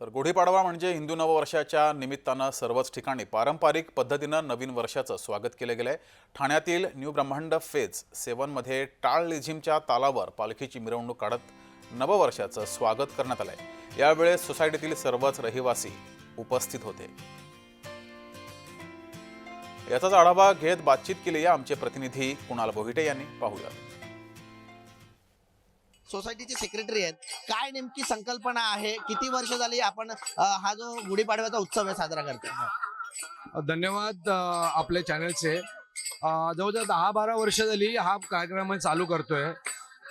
तर गुढीपाडवा म्हणजे हिंदू नववर्षाच्या निमित्तानं सर्वच ठिकाणी पारंपरिक पद्धतीनं नवीन वर्षाचं स्वागत केलं गेलंय. ठाण्यातील न्यू ब्रह्मांड फेज सेवनमध्ये टाळ लिझिमच्या तालावर पालखीची मिरवणूक काढत नववर्षाचं स्वागत करण्यात आलंय. यावेळेस सोसायटीतील सर्वच रहिवासी उपस्थित होते. याचाच आढावा घेत बातचीत केली या आमचे प्रतिनिधी कुणाल बोहिटे यांनी. पाहूयात सोसायटीचे सेक्रेटरी आहेत. काय नेमकी संकल्पना आहे? किती वर्ष झाली आपण हा जो गुढीपाडव्याचा उत्सव आहे साजरा करतो धन्यवाद आपले आपल्या चॅनलचे जवळजवळ दहा बारा वर्ष झाली हा कार्यक्रम चालू करतोय.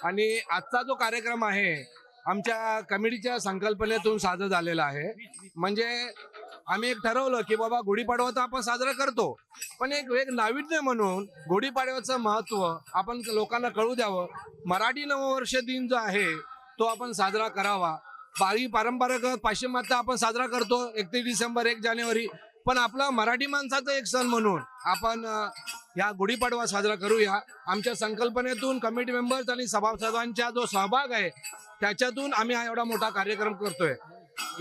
आणि आजचा जो कार्यक्रम आहे आमच्या कमिटीच्या संकल्पनेतून साजरा झालेलं आहे. म्हणजे आम्ही एक ठरवलं की बाबा गुढीपाडवा तर आपण साजरा करतो. पण एक एक नाविन्य म्हणून गुढीपाडव्याचं महत्त्व आपण लोकांना कळू द्यावं. मराठी नववर्ष दिन जो आहे तो आपण साजरा करावा. बारी पारंपरिक पाश्चिमात्य आपण साजरा करतो एकतीस डिसेंबर एक जानेवारी. पण आपला मराठी माणसाचा एक सण म्हणून आपण या गुढीपाडवा साजरा करूया. आमच्या संकल्पनेतून कमिटी मेंबर्स आणि सभासदांचा जो सहभाग आहे त्याच्यातून आम्ही हा एवढा मोठा कार्यक्रम करतोय.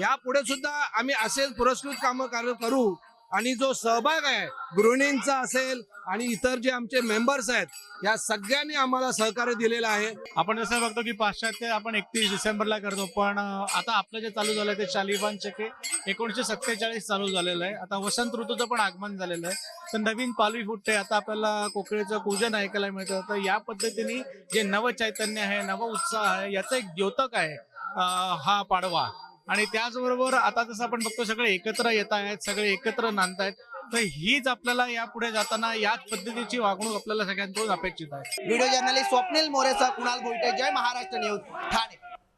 यापुढे सुद्धा आम्ही असेच पुरस्कृत कामं कार्य करू आणि जो सहभाग आहे गृहिणींचा असेल आणि इतर जे आमचे मेंबर्स आहेत या सगळ्यांनी आम्हाला सहकार्य दिलेलं आहे. आपण जसं बघतो की पाश्चात्य आपण एकतीस डिसेंबरला करतो पण आता आपलं जे चालू झालंय ते शालिबान चके एकोणीशे सत्तेचाळीस चालू झालेलं आहे. आता वसंत ऋतूचं पण आगमन झालेलं आहे. तर नवीन पालवी फुटते. आता आपल्याला कोकळीचं पूजन ऐकायला मिळतं. तर या पद्धतीने जे नव चैतन्य आहे नव उत्साह आहे याचं एक द्योतक आहे हा पाडवा. आणि त्याचबरोबर आता जसं आपण बघतो सगळे एकत्र येत आहेत सगळे एकत्र नांदतायत. तर हीच आपल्याला यापुढे जाताना याच पद्धतीची वागणूक आपल्याला सगळ्यांकडून अपेक्षित आहे. व्हिडिओ जर्नलिस्ट स्वप्नील मोरेचा कुणाल भोईटे जय महाराष्ट्र न्यूज ठाणे.